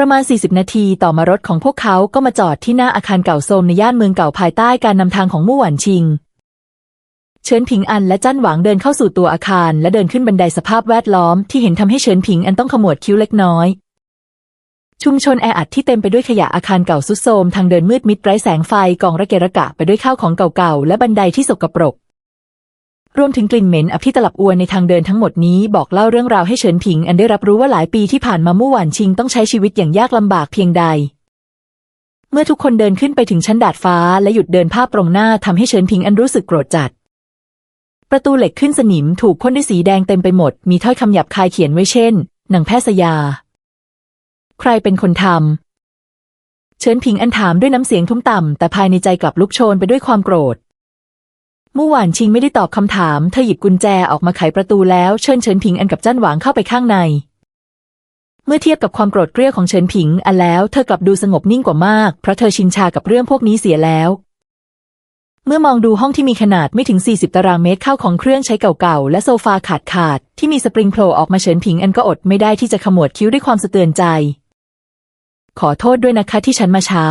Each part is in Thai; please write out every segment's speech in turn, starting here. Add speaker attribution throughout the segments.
Speaker 1: ประมาณ 40 นาทีต่อมารถของพวกเขาก็มาจอดที่หน้าอาคารเก่าโทมในย่านเมืองเก่าภายใต้การนำทางของมู่หวันชิง เฉินผิงอันและจั้นหวางเดินเข้าสู่ตัวอาคาร และเดินขึ้นบันไดสภาพแวดล้อมที่เห็นทำให้เฉินผิงอันต้องขมวดคิ้วเล็กน้อย ชุมชนแออัดที่เต็มไปด้วยขยะอาคารเก่าสุดโทรมทางเดินมืดมิดไร้แสงไฟกองระเกะระกะไปด้วยข้าวของเก่าๆและบันไดที่สกปรก รวมถึงกลิ่นเหม็นอภิตลับอวนในทางเดินทั้งหมดนี้บอกเล่าเรื่องราวให้เฉินผิง อันได้รับรู้ว่าหลายปีที่ผ่านมามู่หวานชิงต้องใช้ชีวิตอย่างยากลำบากเพียงใด เมื่อทุกคนเดินขึ้นไปถึงชั้นดาดฟ้าและหยุดเดินภาพตรงหน้าทำให้เฉินผิงอันรู้สึกโกรธจัด ประตูเหล็กขึ้นสนิมถูกพ่นด้วยสีแดงเต็มไปหมด มีถ้อยคำหยาบคายเขียนไว้เช่นหนังแพทย์สยาใครเป็นคนทำเฉินผิงอันถามด้วยน้ำเสียงทุ้มต่ำแต่ภายในใจกลับลุกโชนไปด้วยความโกรธ มื่อวานชิงไม่ได้ตอบคำถาม เธอหยิบกุญแจออกมาไขประตูแล้วเชิญเฉินผิงอันกับจ้านหวางเข้าไปข้างใน เมื่อเทียบกับความโกรธเกรี้ยวของเฉินผิงอันแล้วเธอกลับดูสงบนิ่งกว่ามาก เพราะเธอชินชากับเรื่องพวกนี้เสียแล้ว เมื่อมองดูห้องที่มีขนาดไม่ถึง 40 ตารางเมตรเข้าของเครื่องใช้เก่าๆและโซฟาขาดขาดที่มีสปริงโผล่ออกมาเฉินผิงอันก็อดไม่ได้ที่จะขมวดคิ้วด้วยความสะเตือนใจ ขอโทษด้วยนะคะที่ฉันมาช้า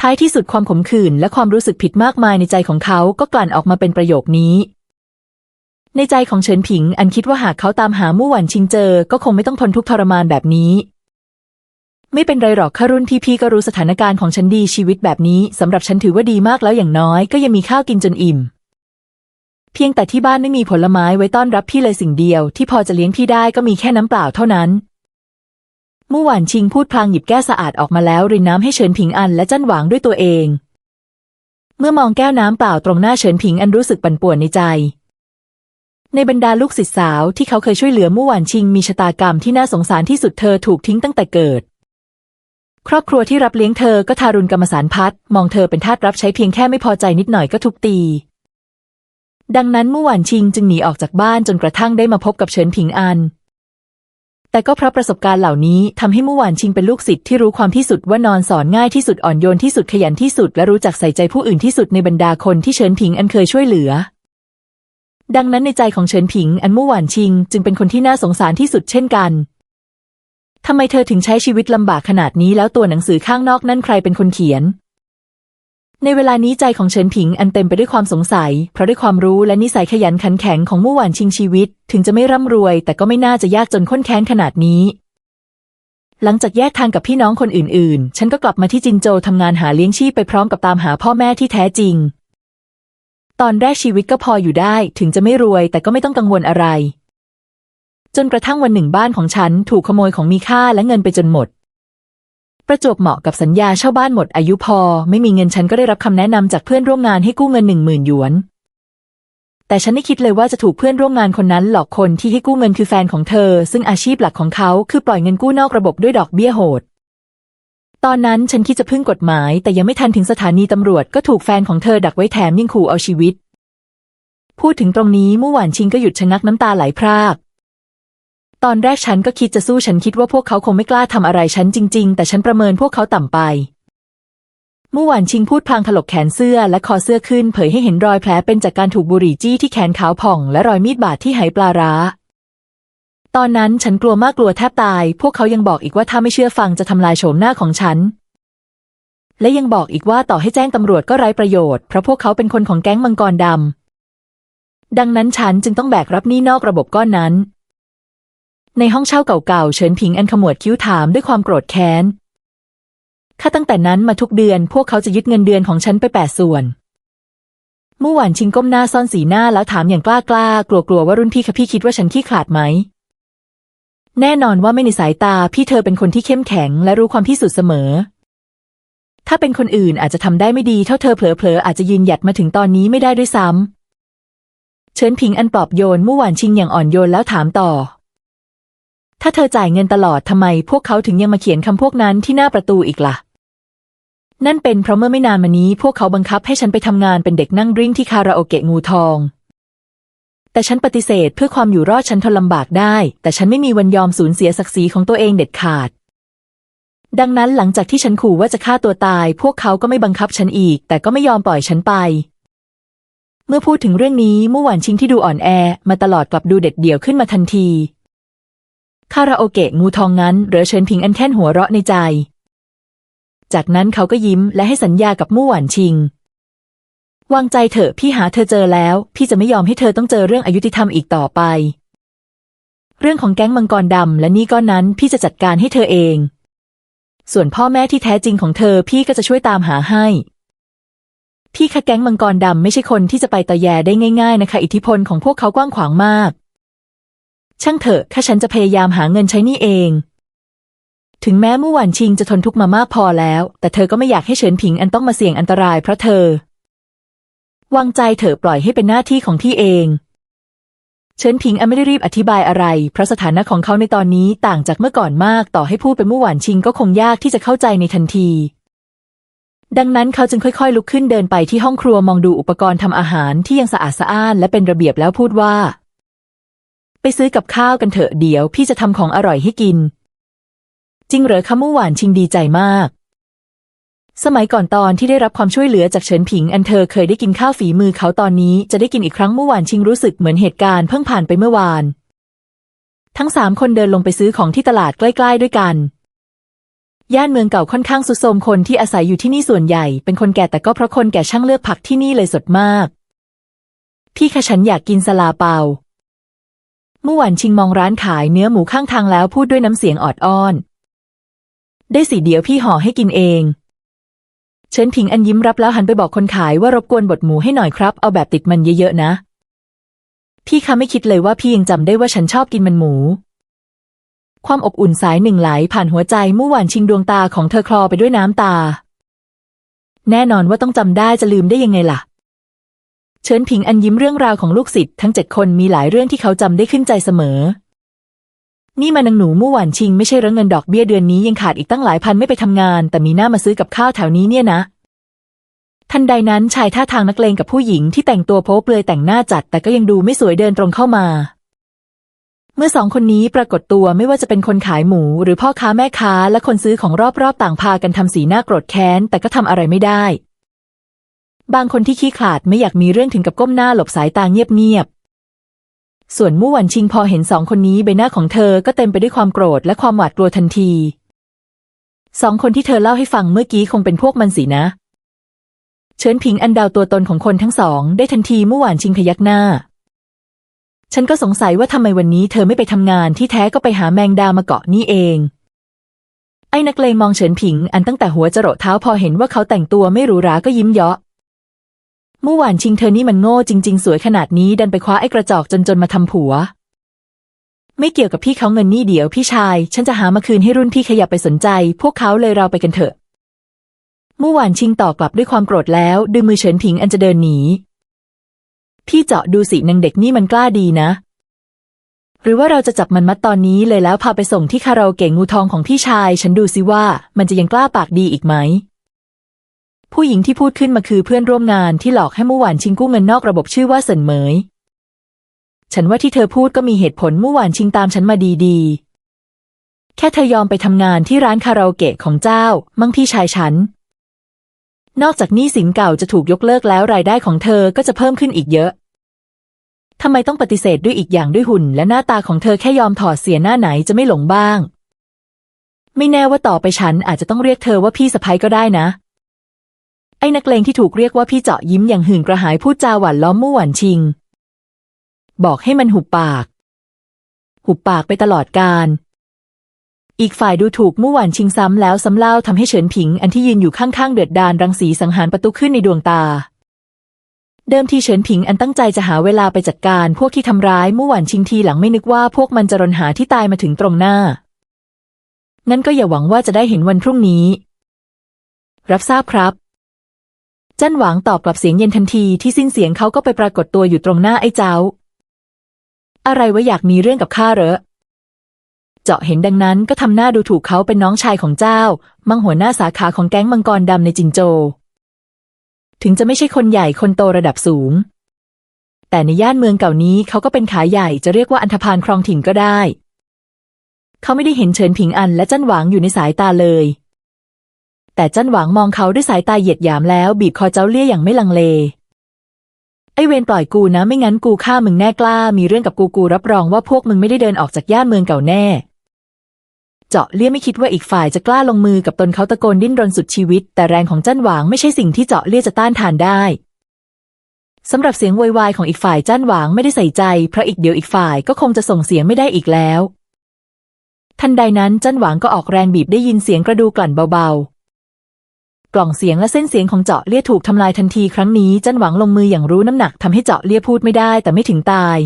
Speaker 1: ท้ายที่สุดความขมขื่นและความรู้สึกผิดมากมายในใจของเขาก็กลั่นออกมาเป็นประโยคนี้ ในใจของเฉินผิงอันคิดว่าหากเขาตามหามู่หวันชิงเจอ ก็คงไม่ต้องทนทุกข์ทรมานแบบนี้ ไม่เป็นไรหรอกข้ารุ่นพี่พี่ก็รู้สถานการณ์ของฉันดีชีวิตแบบนี้สำหรับฉันถือว่าดีมากแล้วอย่างน้อยก็ยังมีข้าวกินจนอิ่ม เพียงแต่ที่บ้านไม่มีผลไม้ไว้ต้อนรับพี่เลยสิ่งเดียว ที่พอจะเลี้ยงพี่ได้ก็มีแค่น้ำเปล่าเท่านั้น มื่อหวานชิงพูดพลางหยิบแก้วสะอาดออกมาแล้วรินน้ำให้เฉินผิงอันและจั้นหวางด้วยตัวเอง เมื่อมองแก้วน้ำเปล่าตรงหน้าเฉินผิงอันรู้สึกปั่นป่วนในใจ ในบรรดาลูกศิษย์สาวที่เขาเคยช่วยเหลือเมื่อหวานชิงมีชะตากรรมที่น่าสงสารที่สุดเธอถูกทิ้งตั้งแต่เกิด ครอบครัวที่รับเลี้ยงเธอก็ทารุณกรรมสารพัดมองเธอเป็นทาสรับใช้เพียงแค่ไม่พอใจนิดหน่อยก็ทุบตีดังนั้นเมื่อหวานชิงจึงหนีออกจากบ้านจนกระทั่งได้มาพบกับเฉินผิงอัน แต่ก็เพราะประสบการณ์เหล่านี้ทำให้เมื่อวานชิงเป็นลูกศิษย์ที่รู้ความที่สุดว่านอนสอนง่ายที่สุดอ่อนโยนที่สุดขยันที่สุด และรู้จักใส่ใจผู้อื่นที่สุดในบรรดาคนที่เฉินผิงอันเคยช่วยเหลือ ดังนั้นในใจของเฉินผิงอันเมื่อวานชิง จึงเป็นคนที่น่าสงสารที่สุดเช่นกันทำไมเธอถึงใช้ชีวิตลำบากขนาดนี้แล้วตัวหนังสือข้างนอกนั่นใครเป็นคนเขียน ในเวลานี้ใจของเฉินผิงอันเต็มไปด้วยความสงสัย เพราะด้วยความรู้และนิสัยขยันขันแข็งของมู่หวานชิงชีวิต ถึงจะไม่ร่ำรวย แต่ก็ไม่น่าจะยากจนข้นแค้นขนาดนี้ หลังจากแยกทางกับพี่น้องคนอื่นๆ ฉันก็กลับมาที่จินโจทำงานหาเลี้ยงชีพไปพร้อมกับตามหาพ่อแม่ที่แท้จริง ตอนแรกชีวิตก็พออยู่ได้ ถึงจะไม่รวย แต่ก็ไม่ต้องกังวลอะไร จนกระทั่งวันหนึ่งบ้านของฉันถูกขโมยของมีค่าและเงินไปจนหมด ประจวบเหมาะกับสัญญาเช่าบ้านหมดอายุพอ ไม่มีเงินฉันก็ได้รับคำแนะนำจากเพื่อนร่วมงานให้กู้เงินหนึ่งหมื่นหยวน แต่ฉันไม่คิดเลยว่าจะถูกเพื่อนร่วมงานคนนั้นหลอกคนที่ให้กู้เงินคือแฟนของเธอ ซึ่งอาชีพหลักของเขาคือปล่อยเงินกู้นอกระบบด้วยดอกเบี้ยโหดตอนนั้นฉันคิดจะพึ่งกฎหมาย แต่ยังไม่ทันถึงสถานีตำรวจก็ถูกแฟนของเธอดักไว้แถมยังขู่เอาชีวิต พูดถึงตรงนี้เมื่อวานชิงก็หยุดชะงักน้ำตาไหลพราก ตอนแรกฉันก็คิดจะสู้ฉันคิดว่าพวกเขาคงไม่กล้าทำอะไรฉันจริง ๆ แต่ฉันประเมินพวกเขาต่ำไป เมื่อวานชิงพูดพลางถลกแขนเสื้อและคอเสื้อขึ้น เผยให้เห็นรอยแผลเป็นจากการถูกบุหรี่จี้ที่แขนขาวผ่อง และรอยมีดบาดที่ไหปลาร้า ตอนนั้นฉันกลัวมากกลัวแทบตาย พวกเขายังบอกอีกว่าถ้าไม่เชื่อฟังจะทำลายโฉมหน้าของฉัน และยังบอกอีกว่าต่อให้แจ้งตำรวจก็ไร้ประโยชน์เพราะพวกเขาเป็นคนของแก๊งมังกรดำดังนั้นฉันจึงต้องแบกรับหนี้นอกระบบก้อนนั้น ในห้องเช่าเก่าๆ เฉินผิงอันขมวดคิ้วถามด้วยความโกรธแค้น ข้าตั้งแต่นั้นมาทุกเดือน พวกเขาจะยึดเงินเดือนของฉันไปแปดส่วน เมื่อวานชิงก้มหน้าซ่อนสีหน้าแล้วถามอย่างกล้ากล้ากลัวกลัวๆว่ารุ่นพี่คะพี่คิดว่าฉันขี้ขลาดไหม แน่นอนว่าไม่ในสายตาพี่เธอเป็นคนที่เข้มแข็ง และรู้ความที่สุดเสมอ ถ้าเป็นคนอื่นอาจจะทำได้ไม่ดีเท่าเธอเผลอๆอาจจะยืนหยัดมาถึงตอนนี้ไม่ได้ด้วยซ้ำเฉินผิงอันปลอบโยนเมื่อวานชิงอย่างอ่อนโยนแล้วถามต่อ ถ้าเธอจ่ายเงินตลอดทำไมพวกเขาถึงยังมาเขียนคำพวกนั้นที่หน้าประตูอีกล่ะ นั่นเป็นเพราะเมื่อไม่นานมานี้ พวกเขาบังคับให้ฉันไปทำงานเป็นเด็กนั่งดริ้งที่คาราโอเกะงูทอง แต่ฉันปฏิเสธเพื่อความอยู่รอดฉันทนลำบากได้ แต่ฉันไม่มีวันยอมสูญเสียศักดิ์ศรีของตัวเองเด็ดขาด ดังนั้นหลังจากที่ฉันขู่ว่าจะฆ่าตัวตาย พวกเขาก็ไม่บังคับฉันอีก แต่ก็ไม่ยอมปล่อยฉันไปเมื่อพูดถึงเรื่องนี้เมื่อวานชิงที่ดูอ่อนแอ มาตลอดกลับดูเด็ดเดี่ยวขึ้นมาทันที คาราโอเกะงูทองงั้นเหรือเฉินผิงอันแค่นหัวเราะในใจ จากนั้นเขาก็ยิ้มและให้สัญญากับมู่หวานชิง วางใจเถอะพี่หาเธอเจอแล้ว พี่จะไม่ยอมให้เธอต้องเจอเรื่องอายุติธรรมอีกต่อไป เรื่องของแก๊งมังกรดำและนี่ก้อนนั้นพี่จะจัดการให้เธอเอง ส่วนพ่อแม่ที่แท้จริงของเธอพี่ก็จะช่วยตามหาให้พี่คะแก๊งมังกรดำไม่ใช่คนที่จะไปตะแยได้ง่าย ๆ นะคะ อิทธิพลของพวกเขากว้างขวางมาก ช่างเถอะข้าฉันจะพยายามหาเงินใช้นี่เอง ถึงแม้มู่หวานชิงจะทนทุกข์มามากพอแล้ว แต่เธอก็ไม่อยากให้เฉินผิงอันต้องมาเสี่ยงอันตรายเพราะเธอ วางใจเถอะปล่อยให้เป็นหน้าที่ของพี่เอง เฉินผิงอันไม่ได้รีบอธิบายอะไร เพราะสถานะของเขาในตอนนี้ต่างจากเมื่อก่อนมาก ต่อให้พูดเป็นมู่หวานชิงก็คงยากที่จะเข้าใจในทันทีดังนั้นเขาจึงค่อยๆ ลุกขึ้นเดินไปที่ห้องครัวมองดูอุปกรณ์ทำอาหารที่ยังสะอาดสะอ้านและเป็นระเบียบแล้วพูดว่า ไปซื้อกับข้าวกันเถอะเดี๋ยว พี่จะทำของอร่อยให้กิน จริงเหรอคะมู่หวานชิงดีใจมาก สมัยก่อนตอนที่ได้รับความช่วยเหลือจากเฉินผิง อันเธอเคยได้กินข้าวฝีมือเขาตอนนี้จะได้กินอีกครั้งเมื่อวานชิงรู้สึกเหมือนเหตุการณ์เพิ่งผ่านไปเมื่อวาน ทั้งสามคนเดินลงไปซื้อของที่ตลาดใกล้ๆด้วยกันย่านเมืองเก่าค่อนข้างสุดโทมคนที่อาศัยอยู่ที่นี่ส่วนใหญ่ เป็นคนแก่แต่ก็เพราะคนแก่ช่างเลือกผักที่นี่เลยสดมาก พี่คะฉันอยากกินสลาเปา เมื่อวานชิงมองร้านขายเนื้อหมูข้างทางแล้วพูดด้วยน้ำเสียงออดอ้อน ได้สิเดี๋ยวพี่ห่อให้กินเองเฉินผิงอันยิ้มรับแล้วหันไปบอกคนขายว่ารบกวนบดหมูให้หน่อยครับ เอาแบบติดมันเยอะๆนะ พี่คะไม่คิดเลยว่าพี่ยังจำได้ว่าฉันชอบกินมันหมู ความอบอุ่นสายหนึ่งไหลผ่านหัวใจเมื่อวานชิงดวงตาของเธอคลอไปด้วยน้ำตา แน่นอนว่าต้องจำได้จะลืมได้ยังไงล่ะ เฉินผิงอันยิ้มเรื่องราวของลูกศิษย์ทั้งเจ็ดคนมีหลายเรื่องที่เขาจำได้ขึ้นใจเสมอ นี่มันนางหนูมู่หวานชิงไม่ใช่เรื่องเงินดอกเบี้ยเดือนนี้ยังขาดอีกตั้งหลายพันไม่ไปทำงาน แต่มีหน้ามาซื้อกับข้าวแถวนี้เนี่ยนะทันใดนั้นชายท่าทางนักเลงกับผู้หญิงที่แต่งตัวโป๊เปลือยแต่งหน้าจัด แต่ก็ยังดูไม่สวยเดินตรงเข้ามา เมื่อสองคนนี้ปรากฏตัวไม่ว่าจะเป็นคนขายหมู หรือพ่อค้าแม่ค้าและคนซื้อของรอบๆต่างพากันทำสีหน้าโกรธแค้น แต่ก็ทำอะไรไม่ได้ บางคนที่ขี้ขลาดไม่อยากมีเรื่องถึงกับก้มหน้าหลบสายตาเงียบๆ ส่วนมู่หวันชิงพอเห็นสองคนนี้ใบหน้าของเธอก็เต็มไปด้วยความโกรธและความหวาดกลัวทันที สองคนที่เธอเล่าให้ฟังเมื่อกี้คงเป็นพวกมันสินะเฉินผิงอันเดาวตัวตนของคนทั้งสอง ได้ทันทีมู่หวานชิงพยักหน้า ฉันก็สงสัยว่าทำไมวันนี้เธอไม่ไปทำงานที่แท้ก็ไปหาแมงดามาเกาะนี่เองไอ้นักเลงมองเฉินผิงอันตั้งแต่หัวจรดเท้าพอเห็นว่าเขาแต่งตัวไม่หรูหราก็ยิ้มเยาะ เมื่อวานชิงเธอนี่มันโง่จริง ๆ สวยขนาดนี้ดันไปคว้าไอ้กระจอกจนๆมาทำผัว ไม่เกี่ยวกับพี่เขาเงินนี่เดี๋ยวพี่ชาย ฉันจะหามาคืนให้รุ่นพี่ขยับไปสนใจ พวกเขาเลยเราไปกันเถอะ เมื่อวานชิงตอบกลับด้วยความโกรธแล้วดึงมือเฉินผิงอันจะเดินหนี พี่เจาะดูสินางเด็กนี่มันกล้าดีนะ หรือว่าเราจะจับมันมัดตอนนี้เลยแล้วพาไปส่งที่คาราโอเกะงูทองของพี่ชาย ฉันดูสิว่ามันจะยังกล้าปากดีอีกไหม ผู้หญิงที่พูดขึ้นมาคือเพื่อนร่วมงานที่หลอกให้มู่หวานชิงกู้เงินนอกระบบชื่อว่าเซินเหมย ฉันว่าที่เธอพูดก็มีเหตุผลมู่หวานชิงตามฉันมาดีๆ แค่เธอยอมไปทำงานที่ร้านคาราโอเกะของเจ้า มั่งพี่ชายฉัน นอกจากนี้สินเก่าจะถูกยกเลิกแล้วรายได้ของเธอก็จะเพิ่มขึ้นอีกเยอะทำไมต้องปฏิเสธด้วยอีกอย่างด้วยหุ่น และหน้าตาของเธอแค่ยอมถอดเสียหน้าไหนจะไม่หลงบ้าง ไม่แน่ว่าต่อไปฉันอาจจะต้องเรียกเธอว่าพี่สะพ้ยก็ได้นะ ไอ้นักเลงที่ถูกเรียกว่าพี่เจาะยิ้มอย่างหื่นกระหายพูดจาหวานล้อมมู่หวานชิง บอกให้มันหุบปาก หุบปากไปตลอดการ อีกฝ่ายดูถูกมู่หวานชิงซ้ำแล้วซ้ำเล่าทำให้เฉินผิง อันที่ยืนอยู่ข้างๆเดือดดานรังสีสังหารประตูขึ้นในดวงตา เดิมทีเฉินผิงอันตั้งใจจะหาเวลาไปจัดการ พวกที่ทำร้ายมู่หวานชิงทีหลังไม่นึกว่าพวกมันจะรนหาที่ตายมาถึงตรงหน้างั้นก็อย่าหวังว่าจะได้เห็นวันพรุ่งนี้ รับทราบครับ จันหวางตอบกลับเสียงเย็นทันทีที่สิ้นเสียงเขาก็ไปปรากฏตัวอยู่ตรงหน้าไอ้เจ้า อะไรวะอยากมีเรื่องกับข้าเหรอ เจาะเห็นดังนั้นก็ทำหน้าดูถูกเขาเป็นน้องชายของเจ้า มังหัวหน้าสาขาของแก๊งมังกรดำในจิงโจ ถึงจะไม่ใช่คนใหญ่คนโตระดับสูง แต่ในย่านเมืองเก่านี้เขาก็เป็นขาใหญ่จะเรียกว่าอันธพาลครองถิ่นก็ได้ เขาไม่ได้เห็นเฉินผิงอันและจันหวางอยู่ในสายตาเลย แต่จันหวางมองเขาด้วยสายตาเหยียดหยามแล้วบีบคอเจ้าเลี่ยอย่างไม่ลังเล ไอเวรปล่อยกูนะ ไม่งั้นกูฆ่ามึงแน่กล้า มีเรื่องกับกูกูรับรองว่าพวกมึงไม่ได้เดินออกจากย่านเมืองเก่าแน่ เจาะเลี่ยไม่คิดว่าอีกฝ่ายจะกล้าลงมือกับตนเขาตะโกนดิ้นรนสุดชีวิต แต่แรงของจันหวางไม่ใช่สิ่งที่เจาะเลี่ยจะต้านทานได้สำหรับเสียงวยวายของอีกฝ่ายจั้นหวางไม่ได้ใส่ใจ เพราะอีกเดียวอีกฝ่ายก็คงจะส่งเสียงไม่ได้อีกแล้ว ทันใดนั้นจั้นหวางก็ออกแรงบีบได้ยินเสียงกระดูกลั่นเบา กล่องเสียงและเส้นเสียงของเจาะเลี่ยถูกทำลายทันทีครั้งนี้จันหวางลงมืออย่างรู้น้ำหนักทำให้เจาะเลี่ยพูดไม่ได้แต่ไม่ถึงตาย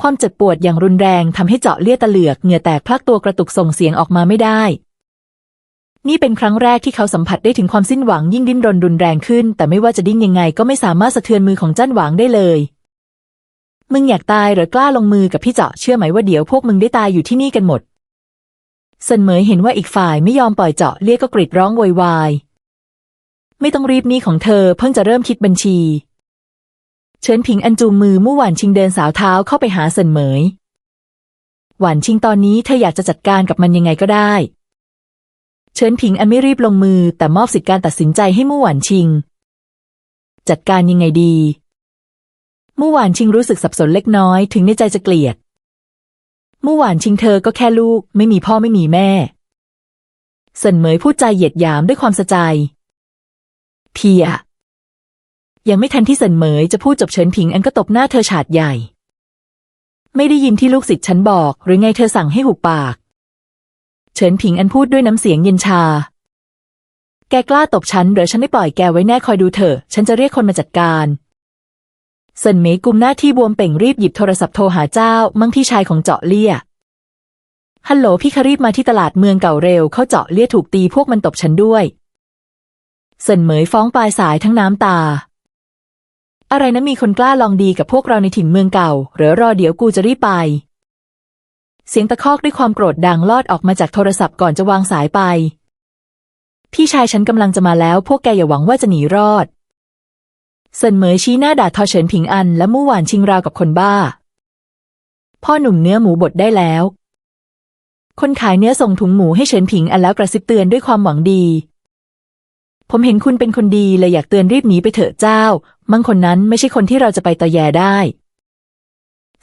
Speaker 1: ความเจ็บปวดอย่างรุนแรงทำให้เจาะเลี่ยตะเหลือกเหงื่อแตกพลักตัวกระตุกส่งเสียงออกมาไม่ได้ นี่เป็นครั้งแรกที่เขาสัมผัสได้ถึงความสิ้นหวังยิ่งดิ้นรนรุนแรงขึ้น แต่ไม่ว่าจะดิ้นยังไงก็ไม่สามารถสะเทือนมือของจันหวางได้เลย มึงอยากตายหรือกล้าลงมือกับพี่เจาะเชื่อไหมว่าเดี๋ยวพวกมึงได้ตายอยู่ที่นี่กันหมด เซินเหมยเห็นว่าอีกฝ่ายไม่ยอมปล่อยเจาะเลี่ยก็กรีดร้องโวยวาย ไม่ต้องรีบนี่ของเธอเพิ่งจะเริ่มคิดบัญชี เฉินผิงอันจูงมือมู่หวานชิงเดินสาวเท้าเข้าไปหาเซินเหมย หวานชิงตอนนี้เธออยากจะจัดการกับมันยังไงก็ได้ เฉินผิงอันไม่รีบลงมือแต่มอบสิทธิการตัดสินใจให้มู่หวานชิง จัดการยังไงดีมู่หวานชิงรู้สึกสับสนเล็กน้อยถึงในใจจะเกลียด เมู่หวานชิงเธอก็แค่ลูก ไม่มีพ่อไม่มีแม่เซินเหมยพูดใจเหยียดหยามด้วยความสะใจเพีย ยังไม่ทันที่เซินเหมยจะพูดจบเฉินผิงอันก็ตบหน้าเธอฉาดใหญ่ ไม่ได้ยินที่ลูกศิษย์ฉันบอก หรือไงเธอสั่งให้หุบปาก เฉินผิงอันพูดด้วยน้ำเสียงเย็นชา แกกล้าตบฉันหรือฉันไม่ปล่อยแกไว้แน่คอยดูเถอะ ฉันจะเรียกคนมาจัดการ เซินเหมยกุมหน้าที่บวมเป่งรีบหยิบโทรศัพท์โทรหาเจ้า มั่งพี่ชายของเจาะเลี่ย ฮัลโหลพี่คารีบมาที่ตลาดเมืองเก่าเร็วเขาเจาะเลี่ยถูกตีพวกมันตบฉันด้วย เซินเหมยฟ้องปลายสายทั้งน้ำตา อะไรนะมีคนกล้าลองดีกับพวกเราในถิ่นเมืองเก่าหรือรอเดี๋ยวกูจะรีบไป เสียงตะคอกด้วยความโกรธดังลอดออกมาจากโทรศัพท์ก่อนจะวางสายไป พี่ชายฉันกำลังจะมาแล้ว พวกแกอย่าหวังว่าจะหนีรอด เซินเหมยชี้หน้าด่าทอเฉินผิงอันและมู่หวานชิงราวกับคนบ้า พ่อหนุ่มเนื้อหมูบดได้แล้ว คนขายเนื้อส่งถุงหมูให้เฉินผิงอันแล้วกระซิบเตือนด้วยความหวังดี ผมเห็นคุณเป็นคนดีเลยอยากเตือนรีบหนีไปเถอะเจ้า มังคนนั้นไม่ใช่คนที่เราจะไปตอแยได้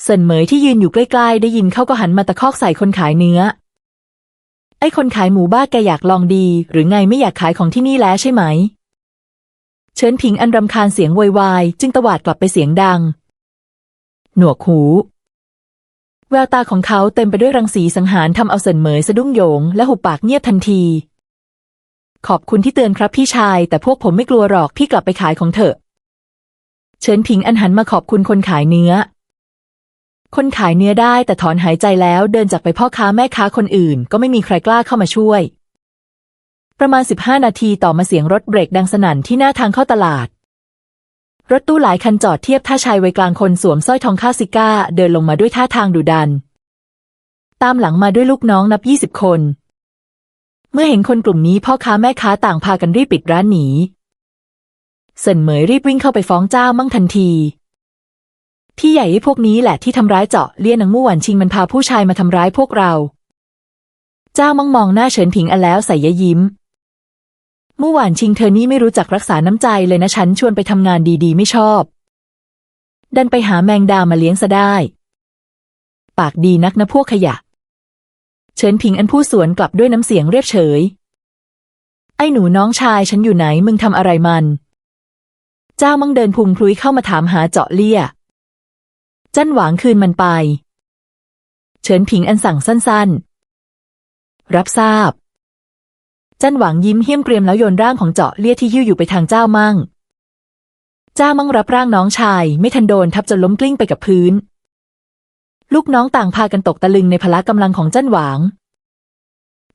Speaker 1: เซินเหมยที่ยืนอยู่ใกล้ๆ ได้ยินเขาก็หันมาตะคอกใส่คนขายเนื้อ ไอ้คนขายหมูบ้าแกอยากลองดี หรือไงไม่อยากขายของที่นี่แล้วใช่ไหม เฉินผิงอันรำคาญเสียงโวยวายจึงตวาดกลับไปเสียงดัง หนวกหู แววตาของเขาเต็มไปด้วยรังสีสังหารทำเอาเซินเหมยสะดุ้งโยงและหุบปากเงียบทันที ขอบคุณที่เตือนครับพี่ชาย แต่พวกผมไม่กลัวหรอกพี่กลับไปขายของเถอะเฉินผิงอันหันมาขอบคุณคนขายเนื้อ คนขายเนื้อได้แต่ถอนหายใจแล้วเดินจากไปพ่อค้าแม่ค้าคนอื่น ก็ไม่มีใครกล้าเข้ามาช่วย ประมาณ 15 นาทีต่อมาเสียงรถเบรกดังสนั่นที่หน้าทางเข้าตลาด รถตู้หลายคันจอดเทียบท่าชายวัยกลางคนสวมสร้อยทองคาซิก้า เดินลงมาด้วยท่าทางดุดัน ตามหลังมาด้วยลูกน้องนับ 20 คน เมื่อเห็นคนกลุ่มนี้พ่อค้าแม่ค้าต่างพากันรีบปิดร้านหนีเซินเหมยรีบวิ่งเข้าไปฟ้องเจ้ามั่งทันทีพี่ใหญ่พวกนี้แหละที่ทำร้ายเจาะเลี่ยนนางมู่หวันชิงมันพาผู้ชายมาทำร้ายพวกเรา เจ้ามั่งมองหน้าเฉินผิงอันแล้วใส่ยยิ้ม เมู่หวานชิงเธอนี่ไม่รู้จักรักษาน้ำใจเลยนะฉันชวนไปทำงานดีๆ ไม่ชอบ ดันไปหาแมงดามาเลี้ยงซะได้ ปากดีนักนะพวกขยะ เฉินผิงอันพูดสวนกลับด้วยน้ำเสียงเรียบเฉย ไอ้หนูน้องชายฉันอยู่ไหนมึงทำอะไรมัน เจ้ามังเดินพุงพลุยเข้ามาถามหาเจาะเลี่ย จันหวางคืนมันไป เฉินผิงอันสั่งสั้นๆ รับทราบ จันหวางยิ้มเหี้ยมเกรียมแล้วโยนร่างของเจาะเลี่ยที่ยิ้วอยู่ไปทางเจ้ามั่ง เจ้ามั่งรับร่างน้องชาย ไม่ทันโดนทับจนล้มกลิ้งไปกับพื้น ลูกน้องต่างพากันตกตะลึงในพละกำลังของจันหวาง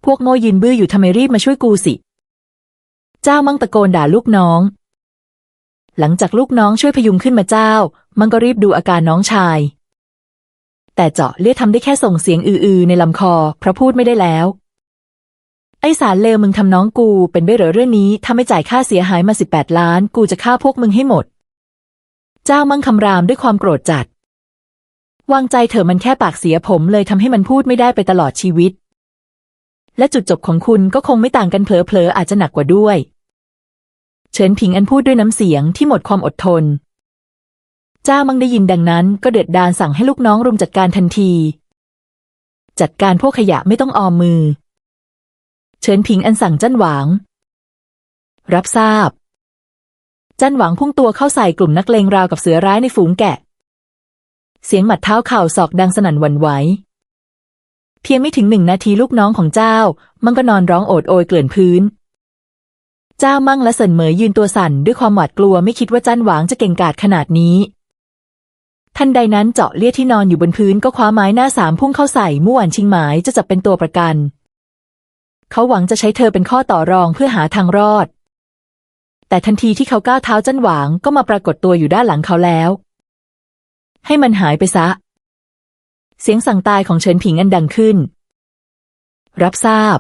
Speaker 1: พวกโง่ยืนบื้ออยู่ทำไมรีบมาช่วยกูสิ เจ้ามั่งตะโกนด่าลูกน้อง หลังจากลูกน้องช่วยพยุงขึ้นมาเจ้า มั่งก็รีบดูอาการน้องชาย แต่เจาะเลี่ยทำได้แค่ส่งเสียงอือๆในลำคอเพราะพูดไม่ได้แล้ว ไอสารเลวมึงทำน้องกูเป็นไปเหรอเรื่องนี้ ถ้าไม่จ่ายค่าเสียหายมาสิบแปดล้าน กูจะฆ่าพวกมึงให้หมด เจ้ามั่งคำรามด้วยความโกรธจัด วางใจเถอะมันแค่ปากเสียผมเลยทำให้มันพูดไม่ได้ไปตลอดชีวิต และจุดจบของคุณก็คงไม่ต่างกันเผลอๆอาจจะหนักกว่าด้วย เฉินผิงอันพูดด้วยน้ำเสียงที่หมดความอดทน เจ้ามั่งได้ยินดังนั้น ก็เดือดดาลสั่งให้ลูกน้องรุมจัดการทันที จัดการพวกขยะไม่ต้องออมมือ เฉินผิงอันสั่งจันหวาง รับทราบ จันหวางพุ่งตัวเข้าใส่กลุ่มนักเลงราวกับเสือร้ายในฝูงแกะ เสียงหมัดเท้าเข่าศอกดังสนั่นหวั่นไหว เพียงไม่ถึงหนึ่งนาทีลูกน้องของเจ้า มั่งก็นอนร้องโอดโอยเกลื่อนพื้น เจ้ามั่งและเสินเหมยยืนตัวสั่นด้วยความหวาดกลัวไม่คิดว่าจันหวางจะเก่งกาจขนาดนี้ทันใดนั้นเจาะเลียที่นอนอยู่บนพื้นก็คว้าไม้หน้าสามพุ่งเข้าใส่มู่หวันชิงหมายจะจับเป็นตัวประกัน เขาหวังจะใช้เธอเป็นข้อต่อรองเพื่อหาทางรอด แต่ทันทีที่เขาก้าวเท้าจันหวางก็มาปรากฏตัวอยู่ด้านหลังเขาแล้ว ให้มันหายไปซะ เสียงสั่งตายของเฉินผิงอันดังขึ้น รับทราบ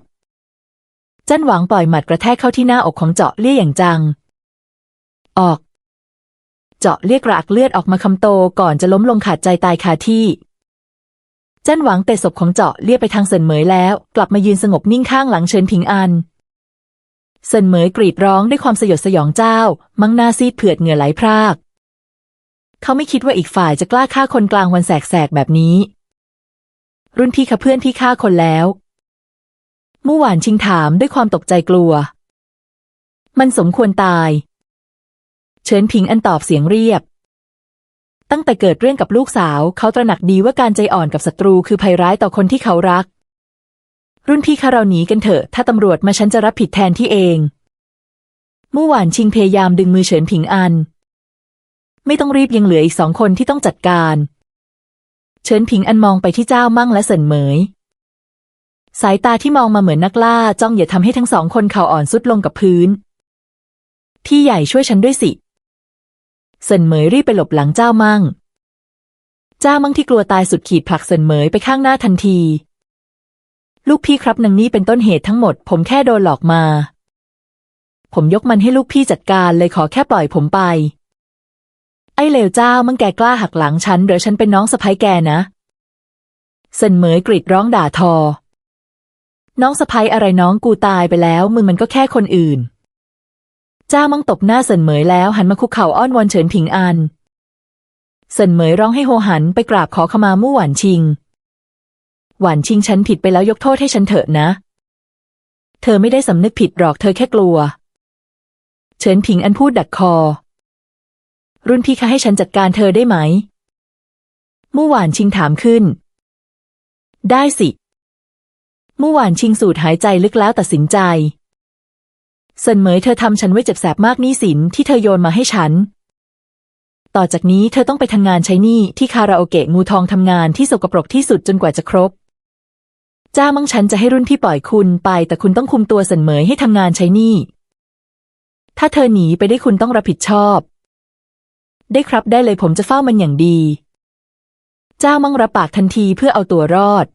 Speaker 1: จันหวางปล่อยหมัดกระแทกเข้าที่หน้าอกของเจาะเลี่ยอย่างจัง ออก เจาะเรียกรากเลือดออกมาคำโตก่อนจะล้มลงขาดใจตายคาที่ จันหวังเตะศพของเจาะเลียไปทางเซินเหมยแล้ว กลับมายืนสงบนิ่งข้างหลังเฉินผิงอัน เซินเหมยกรีดร้องด้วยความสยดสยองเจ้า มังหน้าซีดเผือดเหงื่อไหลพราก เขาไม่คิดว่าอีกฝ่ายจะกล้าฆ่าคนกลางวันแสกๆแบบนี้ รุ่นพี่คะเพื่อนพี่ฆ่าคนแล้วมู่หวานชิงถามด้วยความตกใจกลัว มันสมควรตาย เฉินผิงอันตอบเสียงเรียบ ตั้งแต่เกิดเรื่องกับลูกสาว เขาตระหนักดีว่าการใจอ่อนกับศัตรูคือภัยร้ายต่อคนที่เขารัก รุ่นพี่คะเราหนีกันเถอะ ถ้าตำรวจมาฉันจะรับผิดแทนที่เองมู่หวานชิงพยายามดึงมือเฉินผิงอัน ไม่ต้องรีบยังเหลืออีกสองคนที่ต้องจัดการ เฉินผิงอันมองไปที่เจ้ามั่งและเสินเหมย สายตาที่มองมาเหมือนนักล่าจ้องอย่าทำให้ทั้งสองคนเข่าอ่อนสุดลงกับพื้น พี่ใหญ่ช่วยฉันด้วยสิ เซินเหมยรีบไปหลบหลังเจ้ามั่ง เจ้ามั่งที่กลัวตายสุดขีดผลักเซินเหมยไปข้างหน้าทันที ลูกพี่ครับนางนี้เป็นต้นเหตุทั้งหมด ผมแค่โดนหลอกมา ผมยกมันให้ลูกพี่จัดการเลยขอแค่ปล่อยผมไป ไอ้เลวเจ้ามั่งแกกล้าหักหลังฉันหรือฉันเป็นน้องสะพ้ยแกนะเซินเหมยกรีดร้องด่าทอ น้องสะพ้ยอะไรน้องกูตายไปแล้ว มึงมันก็แค่คนอื่น จ้ามั่งตบหน้าเซินเหมยแล้วหันมาคุกเข่าอ้อนวอนเฉินผิงอันเซินเหมยร้องให้โฮหันไปกราบขอขมามู่หวานชิง หวานชิงฉันผิดไปแล้วยกโทษให้ฉันเถอะนะ เธอไม่ได้สำนึกผิดหรอกเธอแค่กลัว เฉินผิงอันพูดดักคอ รุ่นพี่คะให้ฉันจัดการเธอได้ไหม มู่หวานชิงถามขึ้น ได้สิ มู่หวานชิงสูดหายใจลึกแล้วตัดสินใจ เซินเหมยเธอทำฉันไว้เจ็บแสบมากนี้สินที่เธอโยนมาให้ฉัน ต่อจากนี้เธอต้องไปทำงานใช้หนี้ที่คาราโอเกะงูทองทำงานที่สกปรกที่สุดจนกว่าจะครบ จ้ามั่งฉันจะให้รุ่นพี่ปล่อยคุณไป แต่คุณต้องคุมตัวเซินเหมยให้ทำงานใช้หนี้ ถ้าเธอหนีไปได้คุณต้องรับผิดชอบ ได้ครับได้เลยผมจะเฝ้ามันอย่างดี เจ้ามั่งรับปากทันทีเพื่อเอาตัวรอด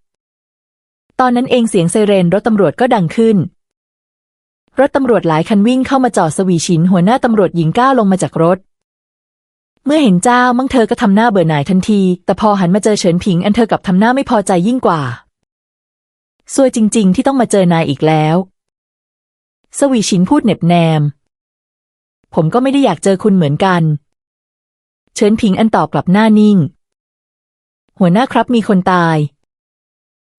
Speaker 1: ตอนนั้นเองเสียงไซเรนรถตำรวจก็ดังขึ้น รถตำรวจหลายคันวิ่งเข้ามาจอดสวีชินหัวหน้าตำรวจหญิงก้าวลงมาจากรถ เมื่อเห็นเจ้ามั่งเธอก็ทำหน้าเบื่อหน่ายทันที แต่พอหันมาเจอเฉินผิงอันเธอกลับทำหน้าไม่พอใจยิ่งกว่าซวยจริง ๆ ที่ต้องมาเจอนายอีกแล้ว สวีชินพูดเหน็บแนม ผมก็ไม่ได้อยากเจอคุณเหมือนกัน เฉินผิงอันตอบกลับหน้านิ่ง หัวหน้าครับมีคนตาย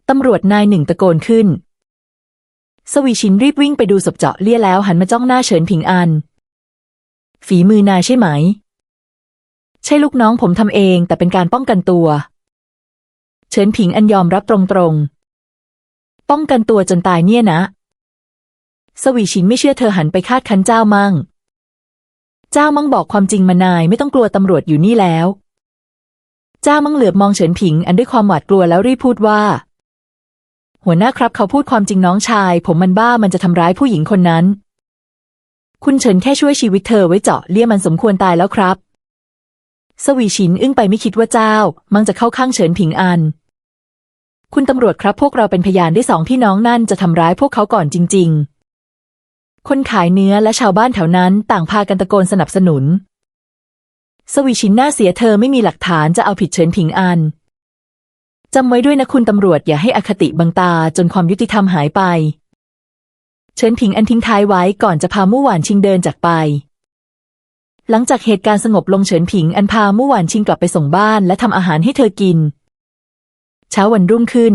Speaker 1: ตำรวจนายหนึ่งตะโกนขึ้น สวีชินรีบวิ่งไปดูศพเจาะเลี่ยแล้วหันมาจ้องหน้าเฉินผิงอัน ฝีมือนายใช่ไหม ใช่ลูกน้องผมทำเองแต่เป็นการป้องกันตัว เฉินผิงอันยอมรับตรงๆ ป้องกันตัวจนตายเนี่ยนะ สวีชินไม่เชื่อเธอหันไปคาดคันเจ้ามั่ง เจ้ามั่งบอกความจริงมานายไม่ต้องกลัวตำรวจอยู่นี่แล้ว เจ้ามั่งเหลือบมองเฉินผิงอันด้วยความหวาดกลัวแล้วรีบพูดว่า หัวหน้าครับเขาพูดความจริงน้องชาย ผมมันบ้ามันจะทำร้ายผู้หญิงคนนั้น คุณเฉินแค่ช่วยชีวิตเธอไว้เจาะเลี่ยมันสมควรตายแล้วครับ สวีชินอึ้งไปไม่คิดว่าเจ้า มั่งจะเข้าข้างเฉินผิงอัน คุณตำรวจครับพวกเราเป็นพยานได้สองพี่น้องนั่นจะทำร้ายพวกเขาก่อนจริง ๆ คนขายเนื้อและชาวบ้านแถวนั้นต่างพากันตะโกนสนับสนุน สวีชินหน้าเสียเธอไม่มีหลักฐานจะเอาผิดเฉินผิงอัน จำไว้ด้วยนะคุณตำรวจอย่าให้อคติบังตาจนความยุติธรรมหายไปเฉินผิงอันทิ้งท้ายไว้ก่อนจะพามู่หวานชิงเดินจากไป หลังจากเหตุการณ์สงบลงเฉินผิงอันพามู่หวานชิงกลับไปส่งบ้านและทำอาหารให้เธอกิน เช้าวันรุ่งขึ้น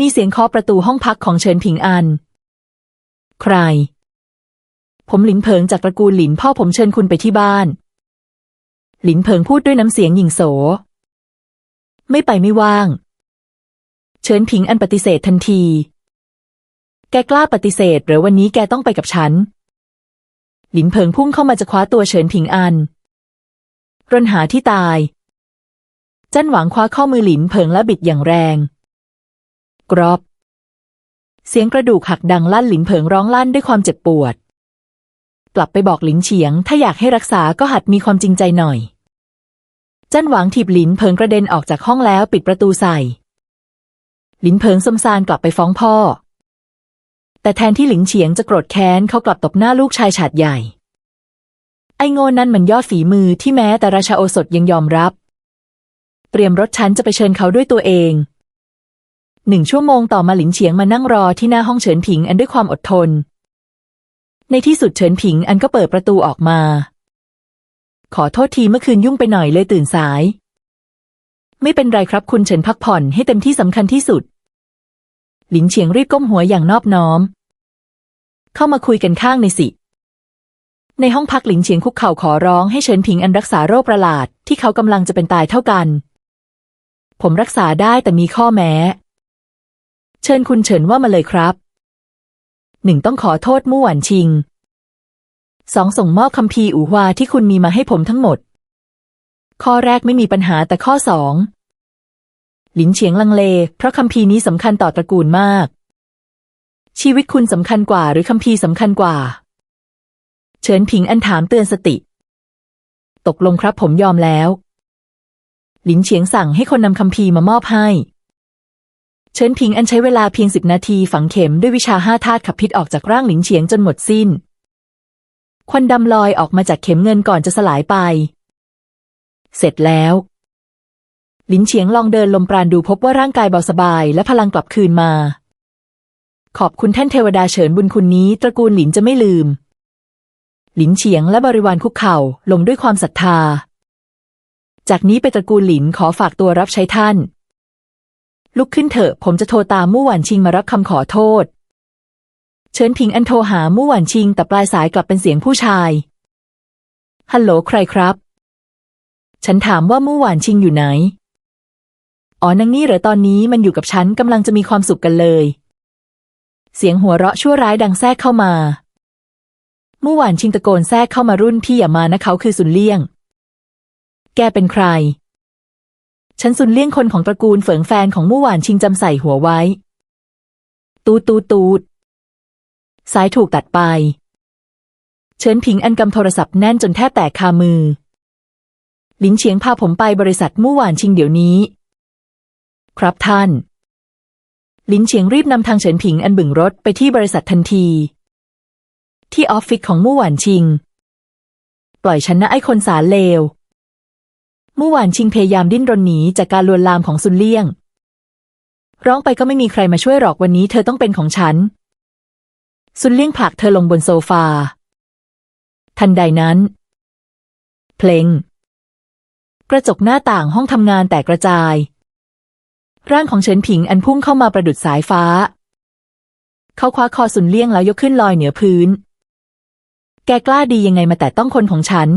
Speaker 1: มีเสียงเคาะประตูห้องพักของเฉินผิงอัน ใคร ผมหลินเผิงจากตระกูลหลินพ่อผมเชิญคุณไปที่บ้าน หลินเผิงพูดด้วยน้ำเสียงหยิ่งโส ไม่ไปไม่ว่าง เฉินผิงอันปฏิเสธทันที แกกล้าปฏิเสธหรือวันนี้แกต้องไปกับฉัน หลินเผิงพุ่งเข้ามาจะคว้าตัวเฉินผิงอันรนหาที่ตายจันหวังคว้าข้อมือหลินเผิงและบิดอย่างแรง กรอบ เสียงกระดูกหักดังลั่นหลินเผิงร้องลั่นด้วยความเจ็บปวด กลับไปบอกหลินเฉียง ถ้าอยากให้รักษาก็หัดมีความจริงใจหน่อย จันหวังถีบหลินเผิงกระเด็นออกจากห้องแล้วปิดประตูใส่ หลินเผิงสมซานกลับไปฟ้องพ่อ แต่แทนที่หลินเฉียงจะโกรธแค้นเขากลับตบหน้าลูกชายฉาดใหญ่ ไอ้โง่นั่นมันยอดฝีมือที่แม้แต่ราชาโอสถยังยอมรับ เตรียมรถฉันจะไปเชิญเขาด้วยตัวเองหนึ่งชั่วโมงต่อมาหลินเฉียงมานั่งรอที่หน้าห้องเฉินผิงอันด้วยความอดทน ในที่สุดเฉินผิงอันก็เปิดประตูออกมา ขอโทษทีเมื่อคืนยุ่งไปหน่อยเลยตื่นสาย ไม่เป็นไรครับคุณเฉินพักผ่อนให้เต็มที่สำคัญที่สุด หลินเฉียงรีบก้มหัวอย่างนอบน้อม เข้ามาคุยกันข้างในสิ ในห้องพักหลินเฉียงคุกเข่าขอร้องให้เฉินผิงอันรักษาโรคประหลาด ที่เขากำลังจะเป็นตายเท่ากัน ผมรักษาได้แต่มีข้อแม้ เชิญคุณเฉินว่ามาเลยครับหนึ่งต้องขอโทษมู่หวันชิง สองส่งมอบคำพีร์อู่ฮวาที่คุณมีมาให้ผมทั้งหมด ข้อแรกไม่มีปัญหาแต่ข้อสองหลินเฉียงลังเล เพราะคำพีร์นี้สำคัญต่อตระกูลมาก ชีวิตคุณสำคัญกว่าหรือคำพีร์สำคัญกว่า เฉินผิงอันถามเตือนสติ ตกลงครับผมยอมแล้ว หลินเฉียงสั่งให้คนนำคำพีร์มามอบให้ เฉินผิงอันใช้เวลาเพียงสิบนาทีฝังเข็มด้วยวิชาห้าธาตุขับพิษออกจากร่างหลินเฉียงจนหมดสิ้น ควันดำลอยออกมาจากเข็มเงินก่อนจะสลายไป เสร็จแล้วหลินเฉียงลองเดินลมปราณดูพบว่าร่างกายเบาสบายและพลังกลับคืนมา ขอบคุณท่านเทวดาเฉินบุญคุณนี้ ตระกูลหลินจะไม่ลืม หลินเฉียงและบริวารคุกเข่าลงด้วยความศรัทธา จากนี้ไปตระกูลหลินขอฝากตัวรับใช้ท่าน ลุกขึ้นเถอะผมจะโทรตามมู่หวานชิงมารับคำขอโทษ เฉินผิงอันโทรหามู่หวานชิง แต่ปลายสายกลับเป็นเสียงผู้ชาย ฮัลโหลใครครับ ฉันถามว่ามู่หวานชิงอยู่ไหน อ๋อนางนี่เหรอตอนนี้มันอยู่กับฉันกำลังจะมีความสุขกันเลย เสียงหัวเราะชั่วร้ายดังแทรกเข้ามา มู่หวานชิงตะโกนแทรกเข้ามารุ่นพี่อย่ามานะเขาคือสุนเลี่ยง แกเป็นใคร ฉันสุนเลี่ยงคนของตระกูลเฟิงแฟนของมู่หวานชิงจำใส่หัวไว้ ตูดตูดตูด สายถูกตัดไป เฉินผิงอันกำโทรศัพท์แน่นจนแทบแตกคามือ ลินเฉียงพาผมไปบริษัทมู่หวานชิงเดี๋ยวนี้ ครับท่าน ลินเฉียงรีบนำทางเฉินผิงอันบึงรถไปที่บริษัททันที ที่ออฟฟิศของมู่หวานชิง ปล่อยฉันนะไอ้คนสารเลวมู่หวานชิงพยายามดิ้นรนหนีจากการลวนลามของซุนเลี่ยง ร้องไปก็ไม่มีใครมาช่วยหรอกวันนี้เธอต้องเป็นของฉัน ซุนเลี่ยงผลักเธอลงบนโซฟา ทันใดนั้น เพลง กระจกหน้าต่างห้องทำงานแตกกระจาย ร่างของเฉินผิงอันพุ่งเข้ามาประดุดสายฟ้า เขาคว้าคอสุนเลี่ยงแล้วยกขึ้นลอยเหนือพื้น แกกล้าดียังไงมาแต่ต้องคนของฉัน